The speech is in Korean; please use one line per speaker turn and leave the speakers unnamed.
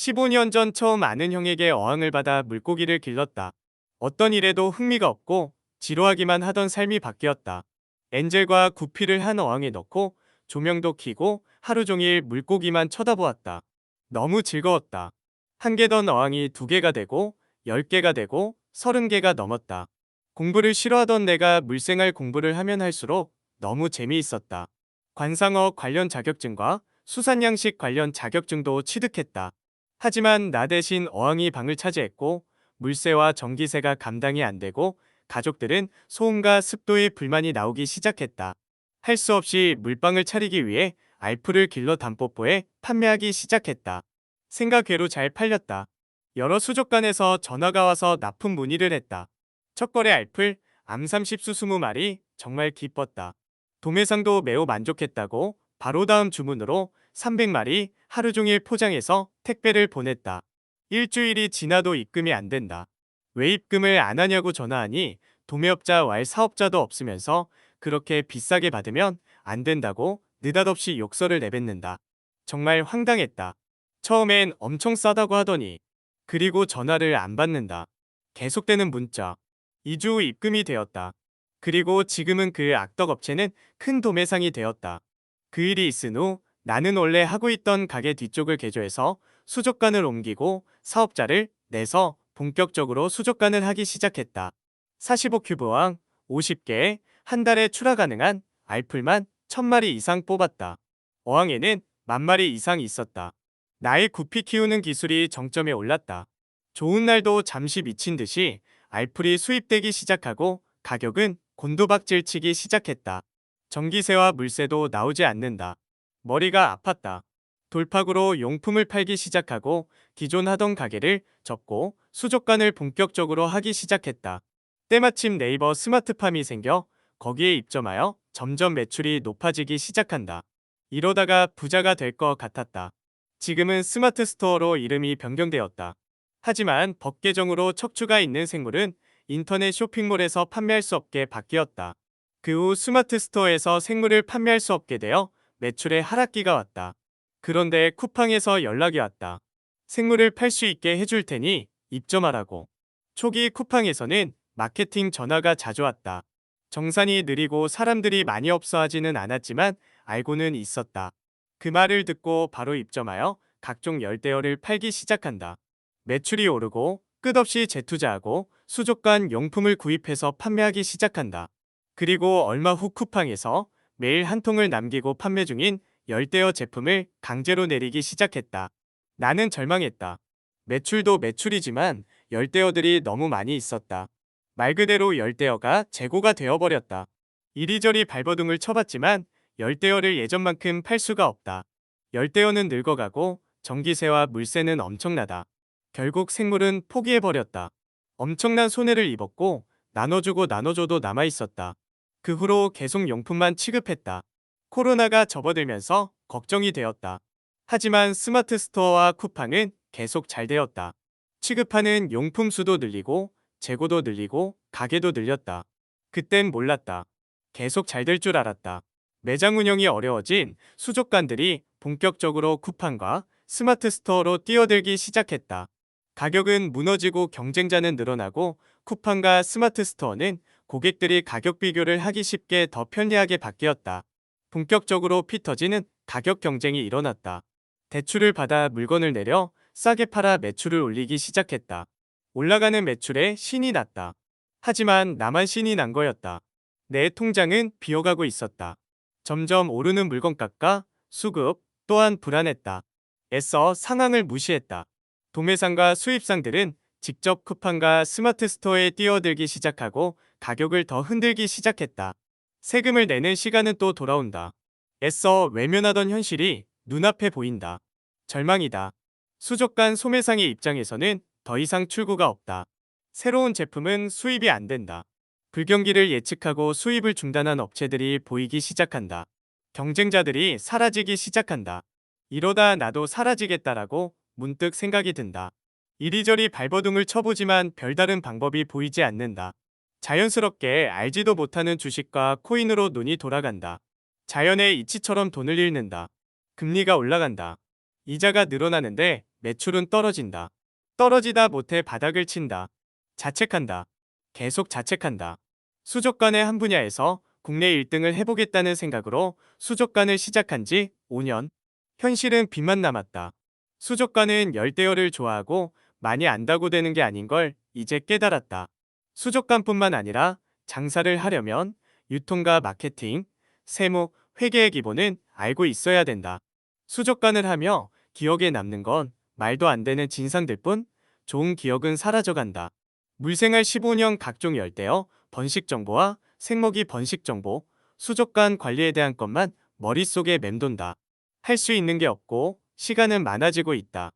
15년 전 처음 아는 형에게 어항을 받아 물고기를 길렀다. 어떤 일에도 흥미가 없고 지루하기만 하던 삶이 바뀌었다. 엔젤과 구피를 한 어항에 넣고 조명도 켜고 하루 종일 물고기만 쳐다보았다. 너무 즐거웠다. 한 개던 어항이 두 개가 되고 열 개가 되고 서른 개가 넘었다. 공부를 싫어하던 내가 물생활 공부를 하면 할수록 너무 재미있었다. 관상어 관련 자격증과 수산양식 관련 자격증도 취득했다. 하지만 나 대신 어항이 방을 차지했고 물세와 전기세가 감당이 안 되고 가족들은 소음과 습도에 불만이 나오기 시작했다. 할 수 없이 물방을 차리기 위해 알프를 길러 담뽀뽀에 판매하기 시작했다. 생각외로 잘 팔렸다. 여러 수족관에서 전화가 와서 납품 문의를 했다. 첫 거래 알플 암30수 20마리 정말 기뻤다. 도매상도 매우 만족했다고 바로 다음 주문으로 300마리 하루 종일 포장해서 택배를 보냈다. 일주일이 지나도 입금이 안 된다. 왜 입금을 안 하냐고 전화하니 도매업자 왈 사업자도 없으면서 그렇게 비싸게 받으면 안 된다고 느닷없이 욕설을 내뱉는다. 정말 황당했다. 처음엔 엄청 싸다고 하더니 그리고 전화를 안 받는다. 계속되는 문자. 2주 후 입금이 되었다. 그리고 지금은 그 악덕 업체는 큰 도매상이 되었다. 그 일이 있은 후 나는 원래 하고 있던 가게 뒤쪽을 개조해서 수족관을 옮기고 사업자를 내서 본격적으로 수족관을 하기 시작했다. 45큐브왕 50개 한 달에 출하 가능한 알풀만 1000마리 이상 뽑았다. 어항에는 만 마리 이상 있었다. 나의 구피 키우는 기술이 정점에 올랐다. 좋은 날도 잠시 미친 듯이 알풀이 수입되기 시작하고 가격은 곤도박질치기 시작했다. 전기세와 물세도 나오지 않는다. 머리가 아팠다. 돌팍으로 용품을 팔기 시작하고 기존 하던 가게를 접고 수족관을 본격적으로 하기 시작했다. 때마침 네이버 스마트팜이 생겨 거기에 입점하여 점점 매출이 높아지기 시작한다. 이러다가 부자가 될 것 같았다. 지금은 스마트 스토어로 이름이 변경되었다. 하지만 법 개정으로 척추가 있는 생물은 인터넷 쇼핑몰에서 판매할 수 없게 바뀌었다. 그 후 스마트 스토어에서 생물을 판매할 수 없게 되어 매출의 하락기가 왔다. 그런데 쿠팡에서 연락이 왔다. 생물을 팔 수 있게 해줄 테니 입점하라고. 초기 쿠팡에서는 마케팅 전화가 자주 왔다. 정산이 느리고 사람들이 많이 없어 하지는 않았지만 알고는 있었다. 그 말을 듣고 바로 입점하여 각종 열대어를 팔기 시작한다. 매출이 오르고 끝없이 재투자하고 수족관 용품을 구입해서 판매하기 시작한다. 그리고 얼마 후 쿠팡에서 매일 한 통을 남기고 판매 중인 열대어 제품을 강제로 내리기 시작했다. 나는 절망했다. 매출도 매출이지만 열대어들이 너무 많이 있었다. 말 그대로 열대어가 재고가 되어버렸다. 이리저리 발버둥을 쳐봤지만 열대어를 예전만큼 팔 수가 없다. 열대어는 늙어가고 전기세와 물세는 엄청나다. 결국 생물은 포기해버렸다. 엄청난 손해를 입었고 나눠주고 나눠줘도 남아있었다. 그 후로 계속 용품만 취급했다. 코로나가 접어들면서 걱정이 되었다. 하지만 스마트 스토어와 쿠팡은 계속 잘 되었다. 취급하는 용품 수도 늘리고 재고도 늘리고 가게도 늘렸다. 그땐 몰랐다. 계속 잘 될 줄 알았다. 매장 운영이 어려워진 수족관들이 본격적으로 쿠팡과 스마트 스토어로 뛰어들기 시작했다. 가격은 무너지고 경쟁자는 늘어나고 쿠팡과 스마트 스토어는 고객들이 가격 비교를 하기 쉽게 더 편리하게 바뀌었다. 본격적으로 피 터지는 가격 경쟁이 일어났다. 대출을 받아 물건을 내려 싸게 팔아 매출을 올리기 시작했다. 올라가는 매출에 신이 났다. 하지만 나만 신이 난 거였다. 내 통장은 비어가고 있었다. 점점 오르는 물건값과 수급 또한 불안했다. 애써 상황을 무시했다. 도매상과 수입상들은 직접 쿠팡과 스마트 스토어에 뛰어들기 시작하고 가격을 더 흔들기 시작했다. 세금을 내는 시간은 또 돌아온다. 애써 외면하던 현실이 눈앞에 보인다. 절망이다. 수족관 소매상의 입장에서는 더 이상 출구가 없다. 새로운 제품은 수입이 안 된다. 불경기를 예측하고 수입을 중단한 업체들이 보이기 시작한다. 경쟁자들이 사라지기 시작한다. 이러다 나도 사라지겠다라고 문득 생각이 든다. 이리저리 발버둥을 쳐보지만 별다른 방법이 보이지 않는다. 자연스럽게 알지도 못하는 주식과 코인으로 눈이 돌아간다. 자연의 이치처럼 돈을 잃는다. 금리가 올라간다. 이자가 늘어나는데 매출은 떨어진다. 떨어지다 못해 바닥을 친다. 자책한다. 계속 자책한다. 수족관의 한 분야에서 국내 1등을 해보겠다는 생각으로 수족관을 시작한 지 5년. 현실은 빚만 남았다. 수족관은 열대어를 좋아하고 많이 안다고 되는 게 아닌 걸 이제 깨달았다. 수족관뿐만 아니라 장사를 하려면 유통과 마케팅, 세무, 회계의 기본은 알고 있어야 된다. 수족관을 하며 기억에 남는 건 말도 안 되는 진상들 뿐 좋은 기억은 사라져간다. 물생활 15년 각종 열대어, 번식 정보와 생먹이 번식 정보, 수족관 관리에 대한 것만 머릿속에 맴돈다. 할 수 있는 게 없고 시간은 많아지고 있다.